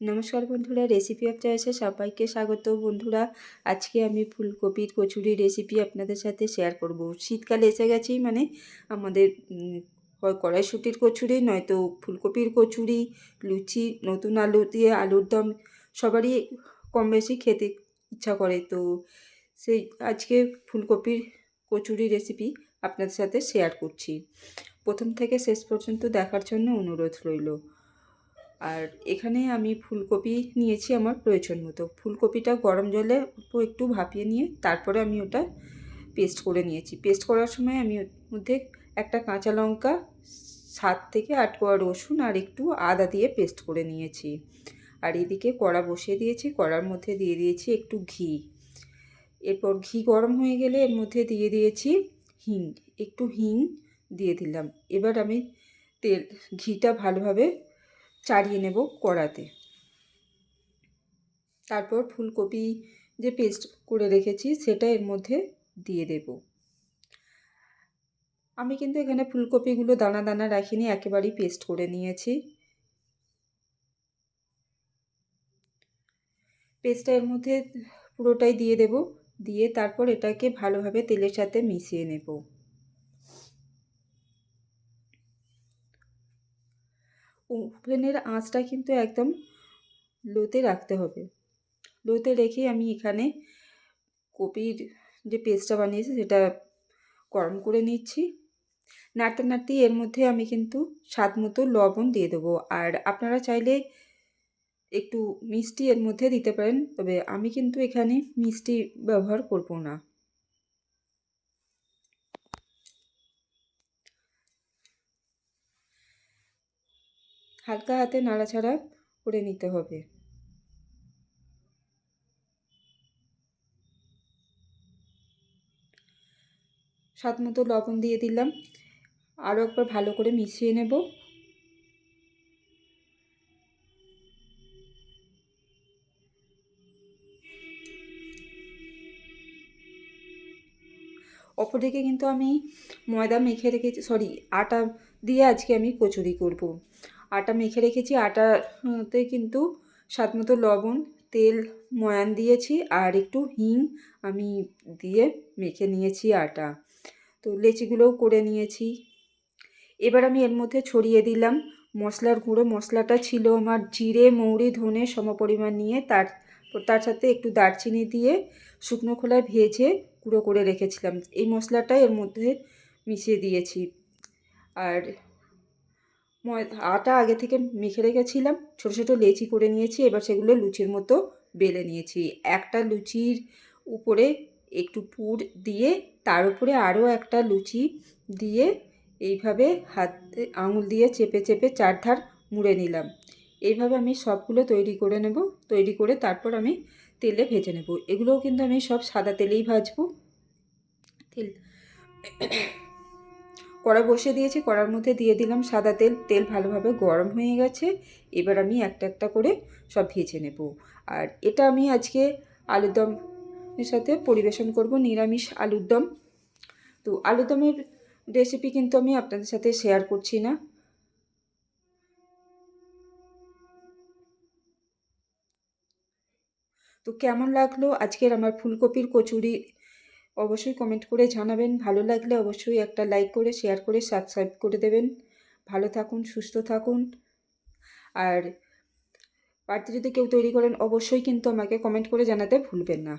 নমস্কার বন্ধুরা recipe of চয়েসে সবাইকে স্বাগত। বন্ধুরা, আজকে আমি ফুলকপির কচুরি রেসিপি আপনাদের সাথে শেয়ার করব। শীতকাল এসে গেছেই মানে আমাদের হয় কড়াইশুটির কচুরি, নয়তো ফুলকপির কচুরি, লুচি, নতুন আলু দিয়ে আলুর দম, সবারই কম বেশি খেতে ইচ্ছা করে। তো সেই আজকে ফুলকপির কচুরি রেসিপি আপনাদের সাথে শেয়ার করছি। প্রথম থেকে শেষ পর্যন্ত দেখার জন্য অনুরোধ রইল। আর এখানে আমি ফুলকপি নিয়েছি আমার প্রয়োজন মতো। ফুলকপিটা গরম জলে একটু ভাপিয়ে নিয়ে তারপরে আমি ওটা পেস্ট করে নিয়েছি। পেস্ট করার সময় আমি মধ্যে একটা কাঁচা লঙ্কা, সাত থেকে আট কোয়া রসুন আর একটু আদা দিয়ে পেস্ট করে নিয়েছি। আর এদিকে কড়া বসিয়ে দিয়েছি, কড়ার মধ্যে দিয়ে দিয়েছি একটু ঘি। এরপর ঘি গরম হয়ে গেলে এর মধ্যে দিয়ে দিয়েছি হিং, একটু হিং দিয়ে দিলাম। এবার আমি তেল, ঘিটা ভালোভাবে চাড়িয়ে নেব কড়াতে। তারপর ফুলকপি যে পেস্ট করে রেখেছি সেটা এর মধ্যে দিয়ে দেব। আমি কিন্তু এখানে ফুলকপিগুলো দানা দানা রাখিনি, একেবারেই পেস্ট করে নিয়েছি। পেস্টটা এর মধ্যে পুরোটাই দিয়ে দেব, দিয়ে তারপর এটাকে ভালোভাবে তেলের সাথে মিশিয়ে নেব। ওভেনের আঁচটা কিন্তু একদম লোতে রাখতে হবে। লোতে রেখে আমি এখানে কপির যে পেস্টটা বানিয়েছি সেটা গরম করে নিচ্ছি। নাড়তে নাড়তে এর মধ্যে আমি কিন্তু স্বাদ মতো লবণ দিয়ে দেবো। আর আপনারা চাইলে একটু মিষ্টি এর মধ্যে দিতে পারেন, তবে আমি কিন্তু এখানে মিষ্টি ব্যবহার করব না। হালকা হাতে নাড়াচাড়া করে নিতে হবে। স্বাদ মতো লবণ দিয়ে দিলাম। আরও একবার ভালো করে মিশিয়ে নেব। অপরদিকে কিন্তু আমি ময়দা মেখে রেখেছি সরি আটা দিয়ে আজকে আমি কচুরি করব। আটা মেখে রেখেছি। আটাতে কিন্তু স্বাদ মতো লবণ, তেল, ময়ান দিয়েছি আর একটু হিং আমি দিয়ে মেখে নিয়েছি আটা। তো লেচিগুলোও করে নিয়েছি। এবার আমি এর মধ্যে ছড়িয়ে দিলাম মশলার গুঁড়ো। মশলাটা ছিল আমার জিরে, মৌরি, ধনে সমপরিমাণ নিয়ে। তার তার সাথে একটু দারচিনি দিয়ে শুকনো খোলায় ভেজে গুঁড়ো করে রেখেছিলাম। এই মশলাটা এর মধ্যে মিশিয়ে দিয়েছি। আর আটা আগে থেকে মেখে রেখেছিলাম। ছোটো ছোটো লেচি করে নিয়েছি, এবার সেগুলো লুচির মতো বেলে নিয়েছি। একটা লুচির উপরে একটু পুর দিয়ে, তার উপরে আরও একটা লুচি দিয়ে এইভাবে হাতে আঙুল দিয়ে চেপে চেপে চারধার মুড়ে নিলাম। এইভাবে আমি সবগুলো তৈরি করে নেব। তৈরি করে তারপর আমি তেলে ভেজে নেব। এগুলোও কিন্তু আমি সব সাদা তেলেই ভাজবো। তেল কড়া বসিয়ে দিয়েছি, কড়ার মধ্যে দিয়ে দিলাম সাদা তেল। তেল ভালোভাবে গরম হয়ে গেছে। এবার আমি একটা একটা করে সব ভেজে নেব। আর এটা আমি আজকে আলুর দমের সাথে পরিবেশন করব, নিরামিষ আলুর দম। তো আলুর দমের রেসিপি কিন্তু আমি আপনাদের সাথে শেয়ার করছি না। তো কেমন লাগল আজকের আমার ফুলকপির কচুরি অবশ্যই কমেন্ট করে জানাবেন। ভালো লাগলে অবশ্যই একটা লাইক করে শেয়ার করে সাবস্ক্রাইব করে দেবেন। ভালো থাকুন, সুস্থ থাকুন। আর বাড়িতে যদি কেউ তৈরি করেন, অবশ্যই কিন্তু আমাকে কমেন্ট করে জানাতে ভুলবেন না।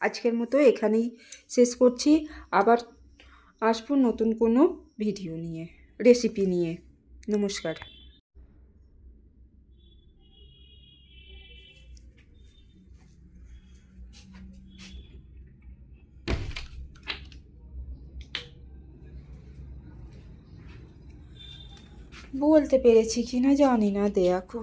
আজকের মতো এখানেই শেষ করছি। আবার আসব নতুন কোনো ভিডিও নিয়ে রেসিপি নিয়ে। নমস্কার। বলতে পেরেছি কি না জানি না দেখো